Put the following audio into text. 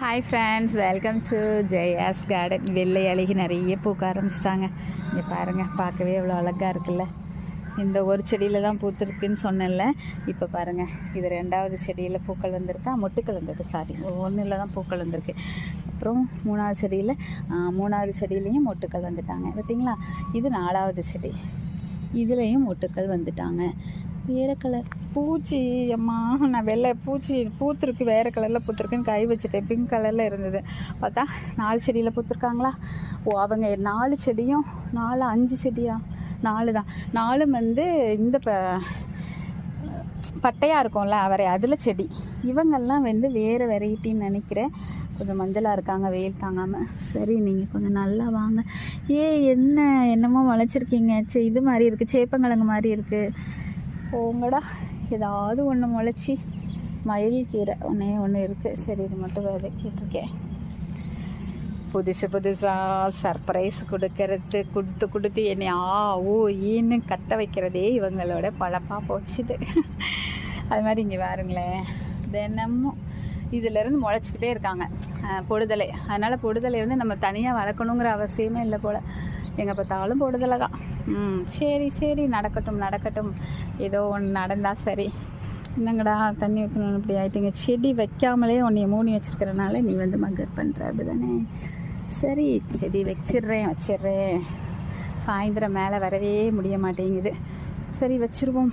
Hi friends welcome to Jaya's garden வெள்ளை அழகி நிறைய பூக்க ஆரம்பிச்சிட்டாங்க. இங்கே பாருங்கள் பார்க்கவே எவ்வளோ அழகாக இருக்குல்ல? இந்த ஒரு செடியில் தான் பூத்துருக்குன்னு சொன்னேன்ல. இப்போ பாருங்கள் இது ரெண்டாவது செடியில் பூக்கள் வந்திருக்கா? மொட்டுக்கள் வந்திருக்கு. சாரி ஒன்றில் தான் பூக்கள் வந்திருக்கு. அப்புறம் மூணாவது செடியில் மூணாவது செடியிலையும் மொட்டுக்கள் வந்துட்டாங்க. பார்த்தீங்களா இது நாலாவது செடி. இதுலேயும் மொட்டுக்கள் வந்துட்டாங்க. வேறு கலர் பூச்சி அம்மா நான் வெள்ளை பூச்சி பூத்துருக்கு வேறு கலரில் பூத்துருக்குன்னு கை வச்சுட்டேன். பிங்க் கலரில் இருந்தது. பார்த்தா நாலு செடியில் பூத்துருக்காங்களா? ஓ அவங்க நாலு செடியும் நாலு அஞ்சு செடியா? நாலு தான். நாலு வந்து இந்த ப பட்டையாக இருக்கும்ல அவரை அதில் செடி. இவங்கெல்லாம் வந்து வேறு வெரைட்டின்னு நினைக்கிறேன். கொஞ்சம் மஞ்சளாக இருக்காங்க வெயில் தாங்காமல் சரி நீங்கள் கொஞ்சம் நல்லா வாங்க. ஏ என்ன என்னமோ முளைச்சிருக்கீங்க. சே இது மாதிரி இருக்குது சேப்பங்கிழங்கு மாதிரி இருக்குது போங்கடா. ஏதாவது ஒன்று முளைச்சி மயில் கீரை. ஒன்றே ஒன்று இருக்குது சரி இது மட்டும் விதைக்கிட்டுருக்கேன். புதுசு புதுசாக சர்ப்ரைஸ் கொடுக்கறது கொடுத்து கொடுத்து என்னை ஆ ஓ ஈன்னு கத்த வைக்கிறதே இவங்களோட பழப்பாக போச்சுது. அது மாதிரி இங்கே பாருங்களேன். தினமும் இதிலேருந்து முளைச்சிக்கிட்டே இருக்காங்க. பொடுதலை. அதனால் பொடுதலை வந்து நம்ம தனியாக வளர்க்கணுங்கிற அவசியமே இல்லை போல். எங்கே பார்த்தாலும் பொடுதலை தான். ம் சரி சரி நடக்கட்டும் நடக்கட்டும். ஏதோ ஒன்று நடந்தால் சரி. என்னங்கடா தண்ணி ஊற்றணும் இப்படி ஆயிட்டீங்க? செடி வைக்காமலே உன்னை மூணி வச்சிருக்கிறனால நீ வந்து மகர் பண்ணுற அப்படிதானே? சரி செடி வச்சிடுறேன் வச்சிடுறேன். சாயந்தரம் மேலே வரவே முடிய மாட்டேங்குது. சரி வச்சிருவோம்.